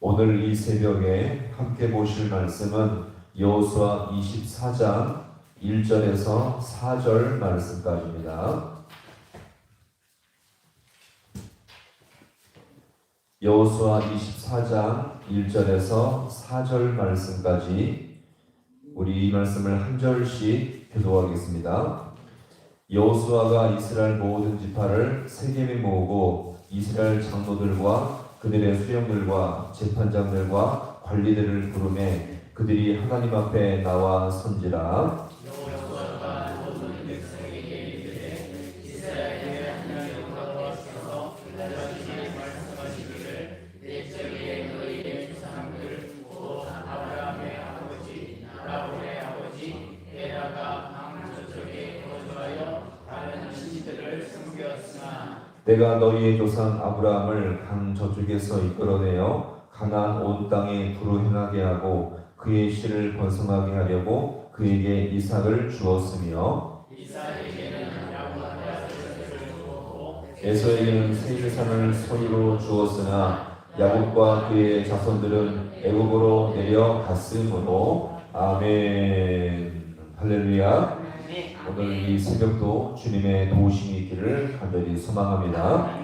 오늘 이 새벽에 함께 보실 말씀은 여호수아 24장 1절에서 4절 말씀까지입니다. 여호수아 24장 1절에서 4절 말씀까지 우리 이 말씀을 한 절씩 교도하겠습니다. 여호수아가 이스라엘 모든 지파를 세겜에 모으고 이스라엘 장로들과 그들의 수령들과 재판장들과 관리들을 부르매 그들이 하나님 앞에 나와 선지라 내가 너희의 조상 아브라함을 강 저쪽에서 이끌어내어 가나안 온 땅에 두루 행하게 하고 그의 씨를 번성하게 하려고 그에게 이삭을 주었으며 에서에게는 세일산을 손으로 주었으나 야곱과 그의 자손들은 애굽으로 내려갔으므로. 아멘. 할렐루야 오늘 이 새벽도 주님의 도우심이 있기를 간절히 소망합니다.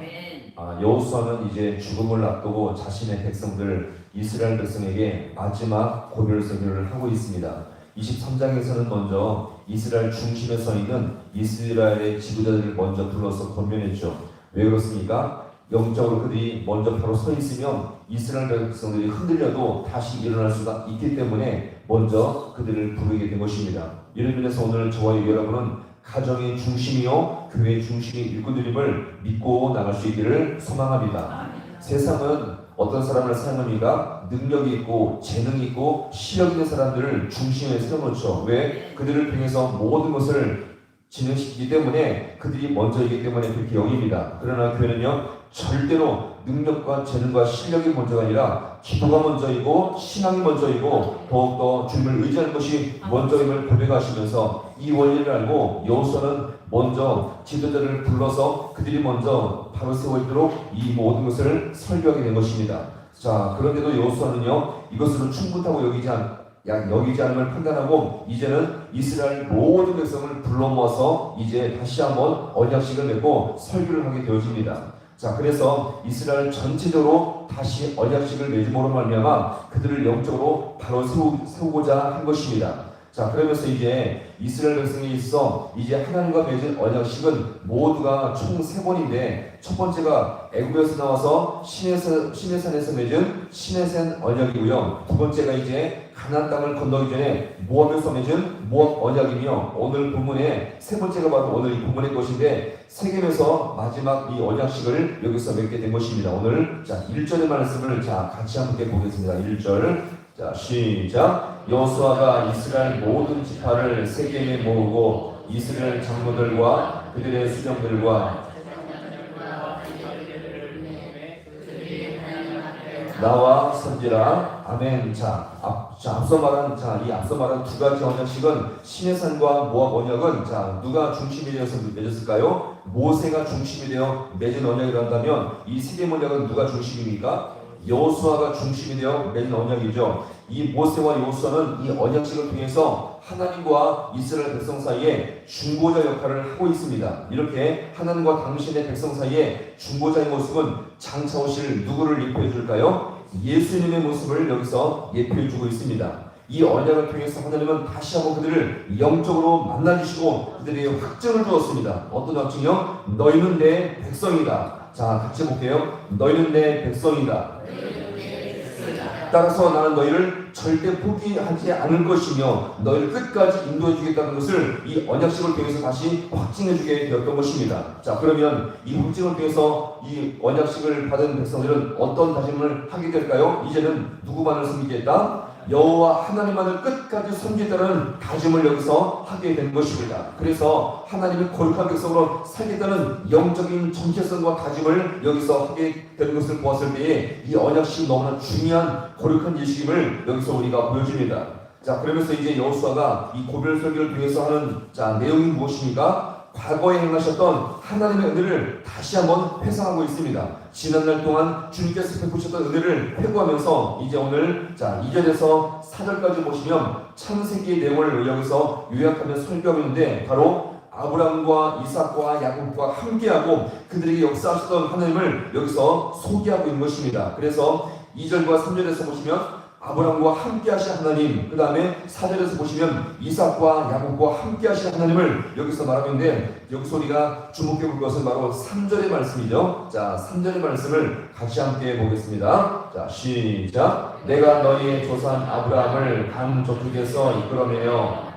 아, 여호수아는 이제 죽음을 앞두고 자신의 백성들 이스라엘 백성에게 마지막 고별 설교를 하고 있습니다. 23장에서는 먼저 이스라엘 중심에 서 있는 이스라엘의 지도자들을 먼저 불러서 권면했죠. 왜 그렇습니까? 영적으로 그들이 먼저 바로 서 있으면 이스라엘 백성들이 흔들려도 다시 일어날 수가 있기 때문에 먼저 그들을 부르게 된 것입니다. 이런 면에서 오늘 저와 여러분은 가정의 중심이요 교회의 중심이 일꾼드림을 믿고 나갈 수 있기를 소망합니다. 세상은 어떤 사람을 사용합니까? 능력이 있고 재능이 있고 실력 있는 사람들을 중심에 세워놓죠. 왜? 그들을 통해서 모든 것을 진행시키기 때문에 그들이 먼저이기 때문에 그렇게 여깁니다. 그러나 교회는요 절대로 능력과 재능과 실력이 먼저가 아니라 기도가 먼저이고 신앙이 먼저이고 더욱더 주님을 의지하는 것이 먼저임을 고백하시면서 이 원리를 알고 여호수아는 먼저 지도자를 불러서 그들이 먼저 바로 세워 있도록 이 모든 것을 설교하게 된 것입니다. 자 그런데도 여호수아는요 이것으로 충분하고 여기지 않약 여기지 않음을 판단하고 이제는 이스라엘 모든 백성을 불러 모아서 이제 다시 한번 언약식을 맺고 설교를 하게 되어집니다. 자, 그래서 이스라엘 전체적으로 다시 언약식을 맺음으로 말미암아 그들을 영적으로 바로 세우, 세우고자 한 것입니다. 자, 그러면서 이제 이스라엘 백성에 있어 이제 하나님과 맺은 언약식은 모두가 총 세 번인데 첫 번째가 애굽에서 나와서 시내산에서 맺은 시내산 언약이고요. 두 번째가 이제 가나안 땅을 건너기 전에 모압에서 맺은 모압 언약이며 오늘 본문의 세 번째가 바로 오늘 이 본문의 것인데 세겜에서 마지막 이 언약식을 여기서 맺게 된 것입니다. 오늘 자 1절의 말씀을 자 같이 함께 보겠습니다. 1절 자 시작 여호수아가 이스라엘 모든 지파를 세겜에 모으고 이스라엘 장로들과 그들의 수령들과 나와 선지라 아멘 자, 앞, 자 앞서 말한 자이 앞서 말한 두 가지 언약식은 시내산과 모압 언약은 자 누가 중심이 되어서 맺었을까요? 모세가 중심이 되어 맺은 언약이라 한다면 이 세겜 언약은 누가 중심입니까? 여호수아가 중심이 되어 맺은 언약이죠. 이 모세와 여호수아는 이 언약식을 통해서 하나님과 이스라엘 백성 사이에 중보자 역할을 하고 있습니다. 이렇게 하나님과 당신의 백성 사이에 중보자의 모습은 장차 오실 누구를 예표해 줄까요? 예수님의 모습을 여기서 예표해 주고 있습니다. 이 언약을 통해서 하나님은 다시 한번 그들을 영적으로 만나주시고 그들에게 확증을 주었습니다. 어떤 확증이요? 너희는 내 백성이다. 자, 같이 볼게요. 너희는 내 백성이다. 따라서 나는 너희를 절대 포기하지 않을 것이며 너희를 끝까지 인도해 주겠다는 것을 이 언약식을 통해서 다시 확증해 주게 되었던 것입니다. 자, 그러면 이 확증을 통해서 이 언약식을 받은 백성들은 어떤 다짐을 하게 될까요? 이제는 누구만을 섬기겠다? 여호와 하나님만을 끝까지 섬기겠다는 다짐을 여기서 하게 된 것입니다. 그래서 하나님의 거룩한 백성으로 살겠다는 영적인 정체성과 다짐을 여기서 하게 되는 것을 보았을 때에 이 언약식 너무나 중요한 거룩한 예식임을 여기서 우리가 보여줍니다. 자 그러면서 이제 여호수아가 이 고별 설교를 통해서 하는 자 내용이 무엇입니까? 과거에 행하셨던 하나님의 은혜를 다시 한번 회상하고 있습니다. 지난날 동안 주님께서 베푸셨던 은혜를 회고하면서 이제 오늘 자 2절에서 4절까지 보시면 창세기의 내용을 여기서 요약하며 설교하는데 바로 아브라함과 이삭과 야곱과 함께하고 그들에게 역사하셨던 하나님을 여기서 소개하고 있는 것입니다. 그래서 2절과 3절에서 보시면 아브라함과 함께 하신 하나님, 그 다음에 4절에서 보시면 이삭과 야곱과 함께 하신 하나님을 여기서 말하고 있는데 여기서 우리가 주목해 볼 것은 바로 3절의 말씀이죠. 자, 3절의 말씀을 같이 함께 보겠습니다. 자, 시작. 내가 너희의 조상 아브라함을 강 저쪽에서 이끌어내어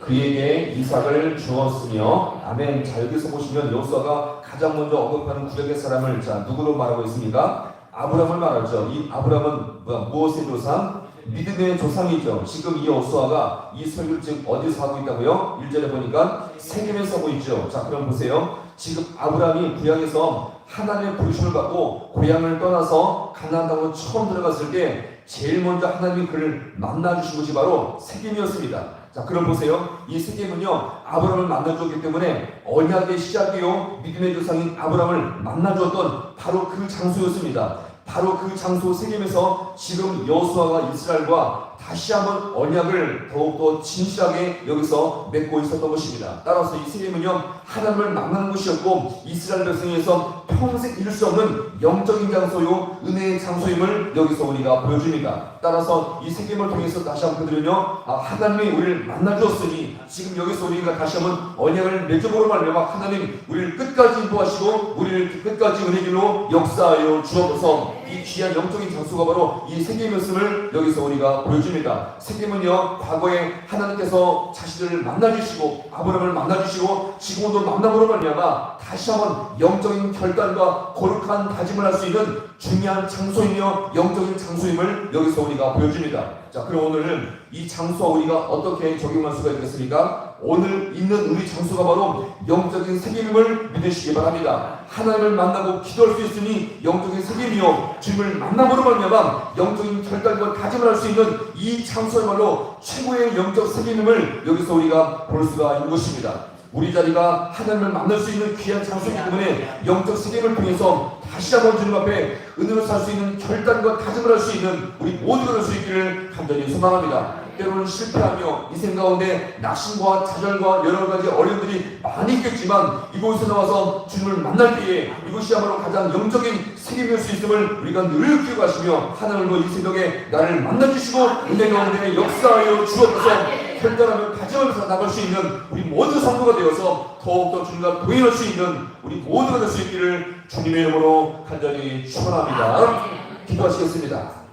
그에게 이삭을 주었으며 아멘 자 여기서 보시면 여호수아가 가장 먼저 언급하는 구약의 사람을 자 누구로 말하고 있습니까? 아브라함을 말하죠. 이 뭐야? 무엇의 조상? 믿음의 조상이죠. 지금 이 여호수아가 이 설교를 지금 어디서 하고 있다고요? 1절에 보니까 세겜에서 하고 있죠. 자 그럼 보세요. 지금 아브라함이 구약에서 하나님의 부르심을 받고 고향을 떠나서 가나안 땅으로 처음 들어갔을 때 제일 먼저 하나님이 그를 만나 주신 곳이 바로 세겜이었습니다. 자, 그럼 보세요. 이 세겜은요, 아브라함을 만나주었기 때문에 언약의 시작이요, 믿음의 조상인 아브라함을 만나주었던 바로 그 장소였습니다. 바로 그 장소 세겜에서 지금 여호수아가 이스라엘과 다시 한번 언약을 더욱더 진실하게 여기서 맺고 있었던 것입니다. 따라서 이 세겜은요 하나님을 만나는 것이었고 이스라엘 백성에서 평생 잃을 수 없는 영적인 장소요 은혜의 장소임을 여기서 우리가 보여줍니다. 따라서 이 세겜을 통해서 다시 한번 그들은요 아, 하나님이 우리를 만나 주었으니 지금 여기서 우리가 다시 한번 언약을 맺어보는 말이야 하나님 우리를 끝까지 인도하시고 우리를 끝까지 은혜길로 역사하여 주옵소서 이 귀한 영적인 장소가 바로 이 세겜이었음을 여기서 우리가 보여줍니다. 세겜은요 과거에 하나님께서 자신을 만나주시고 아브라함을 만나주시고 지금도 만나보는 말이야마 다시 한번 영적인 결단과 거룩한 다짐을 할 수 있는 중요한 장소이며 영적인 장소임을 여기서 우리가 보여줍니다. 자, 그럼 오늘은 이 장소와 우리가 어떻게 적용할 수가 있겠습니까? 오늘 있는 우리 장소가 바로 영적인 세계임을 믿으시기 바랍니다. 하나님을 만나고 기도할 수 있으니 영적인 세계이며 주님을 만나보는 말미암아 영적인 결단과 다짐을 할 수 있는 이 장소야말로 최고의 영적 세계임을 여기서 우리가 볼 수가 있는 것입니다. 우리 자리가 하나님을 만날 수 있는 귀한 장소이기 때문에 영적 세계를 통해서 다시 한번 주님 앞에 은혜로 살 수 있는 결단과 다짐을 할 수 있는 우리 모두가 될 수 있기를 간절히 소망합니다. 때로는 실패하며 인생 가운데 낙심과 좌절과 여러 가지 어려움들이 많이 있겠지만 이곳에 나와서 주님을 만날 때에 이것이야말로 가장 영적인 세계일 수 있음을 우리가 늘 기억하시며 하나님으로 이 새벽에 나를 만나주시고 은혜 가운데 역사하여 주옵소서 결단하며 다짐하면서 나갈 수 있는 우리 모두 성도가 되어서 더욱더 주님과 동행할 수 있는 우리 모두가 될 수 있기를 주님의 이름으로 간절히 축원합니다. 기도하시겠습니다.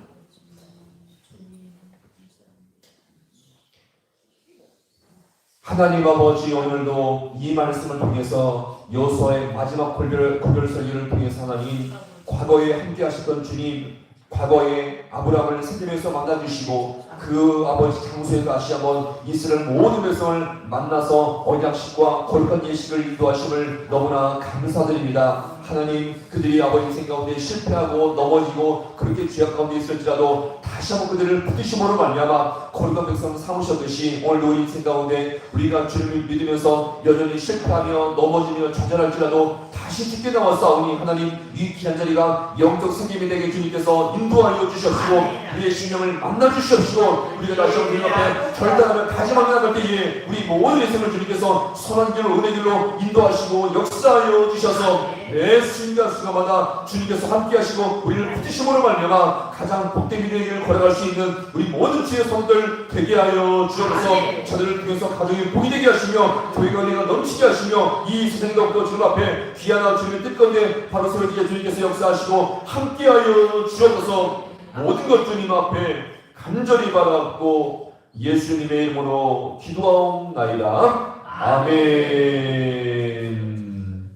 하나님 아버지 오늘도 이 말씀을 통해서 여호수아의 마지막 고별, 고별 설교를 통해서 하나님 과거에 함께 하셨던 주님 과거에 아브라함을 세겜에서 만나주시고 그 아버지 장소에 다시 한번 이스라엘 모든 백성을 만나서 언약식과 거룩한 예식을 인도하심을 너무나 감사드립니다. 하나님 그들이 아버지 인생 가운데 실패하고 넘어지고 그렇게 죄악 가운데 있을지라도 다시 한번 그들을 붙드심으로 말미암아 거룩한 백성 삼으셨듯이 오늘도 우리 인생 가운데 우리가 주님을 믿으면서 여전히 실패하며 넘어지며 좌절할지라도 다시 죽게 나왔사오니 하나님 이 귀한 자리가 영적 생김이 되게 주님께서 인도하여 주셨시고 우리의 신령을 만나 주셨시고 우리가 다시 한번 주님 앞에 결단하며 다짐하며 나갈 때에 우리 모든 인생을 주님께서 선한 길로 은혜 길로 인도하시고 역사하여 주셔서 매 순간 순간마다 주님께서 함께 하시고 우리를 붙이심으로 말미암아 가장 복된 미래를 걸어갈 수 있는 우리 모든 주의 성들 되게 하여 주옵소서. 저들을 통해서 가정이 복이 되게 하시며 교회가 은혜가 넘치게 하시며 이 세상도 없고 주님 앞에 귀하나 주님의 뜻건데 바로 서로지게 주님께서 역사하시고 함께 하여 주옵소서 모든 것 주님 앞에 간절히 바라고 예수님의 이름으로 기도하옵나이다. 아멘